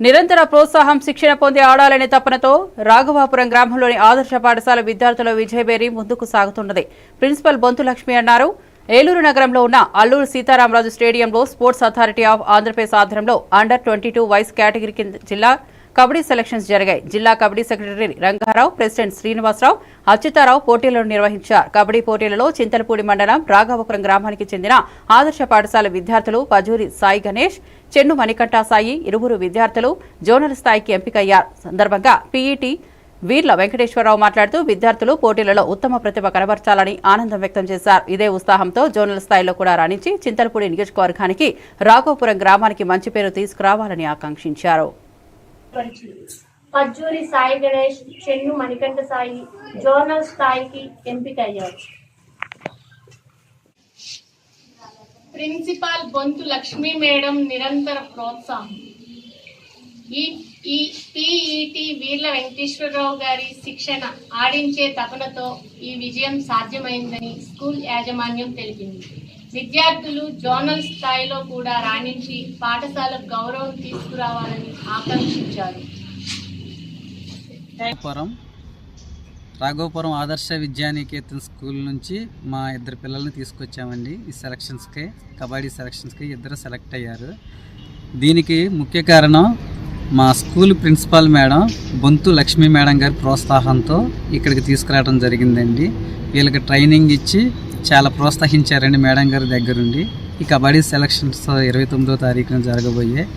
నిరంతర ప్రోత్సాహం శిక్షణ పొంది ఆడాలనే తపనతో రాఘవాపురం గ్రామంలోని ఆదర్శ పాఠశాల విద్యార్థుల విజయబేరి ముందుకు సాగుతున్నది. ప్రిన్సిపల్ బొంతు లక్ష్మి అన్నారు ఏలూరు నగరంలో ఉన్న అల్లూరు సీతారామరాజు స్టేడియంలో స్పోర్ట్స్ అథారిటీ ఆఫ్ ఆంధ్రప్రదేశ్ ఆధ్వర్యంలో under twenty two wise category కింద జిల్లా కబడ్డీ సెలక్షన్స్ జరిగాయి. జిల్లా కబడ్డీ సెక్రటరీ రంగారావు ప్రెసిడెంట్ శ్రీనివాసరావు అచ్యుతారావు పోటీలను నిర్వహించారు. కబడ్డీ పోటీలలో చింతలపూడి మండలం రాఘవపురం గ్రామానికి చెందిన ఆదర్శ పాఠశాల విద్యార్థులు పజూరి సాయి గణేష్ చెన్ను మణికంఠ సాయి ఇరువురు విద్యార్థులు జోనల్ స్థాయికి ఎంపికయ్యారు. సందర్భంగా పీఈటీ వీర్ల వెంకటేశ్వరరావు మాట్లాడుతూ విద్యార్థులు పోటీలలో ఉత్తమ ప్రతిభ కనబర్చాలని ఆనందం వ్యక్తం చేశారు. ఇదే ఉత్సాహంతో జోనల్ స్థాయిలో కూడా రాణించి చింతలపూడి నియోజకవర్గానికి రాఘవపురం గ్రామానికి మంచి పేరు తీసుకురావాలని ఆకాంక్షించారు. పజ్జూరి సాయి గణేష్ చెన్ను మణికంఠ సాయి జోనల్ స్థాయికి ఎంపికయ్యారు. ప్రిన్సిపాల్ బొంతు లక్ష్మీ మేడం నిరంతర ప్రోత్సాహం. ఈ ఈ పిఈటి వీర్ల వెంకటేశ్వరరావు గారి శిక్షణ ఆడించే తపనతో ఈ విజయం సాధ్యమైందని స్కూల్ యాజమాన్యం తెలిపింది. విద్యార్థులు జోనల్ స్థాయిలో కూడా రాణించి పాఠశాలకు గౌరవం తీసుకురావాలని ఆకాంక్షించారు. రాఘోపురం రాఘోపురం ఆదర్శ విద్యానికేతన్ స్కూల్ నుంచి మా ఇద్దరు పిల్లల్ని తీసుకొచ్చామండి. ఈ సెలక్షన్స్కి కబడ్డీ సెలక్షన్స్కి ఇద్దరు సెలెక్ట్ అయ్యారు. దీనికి ముఖ్య కారణం మా school principal madam Bonthu Lakshmi madam గారి ప్రోత్సాహంతో ఇక్కడికి తీసుకురావడం జరిగిందండి. వీళ్ళకి ట్రైనింగ్ ఇచ్చి చాలా ప్రోత్సహించారండి మేడం గారి దగ్గరుండి. ఈ కబడ్డీ సెలక్షన్స్ ఇరవై తొమ్మిదో తారీఖున జరగబోయే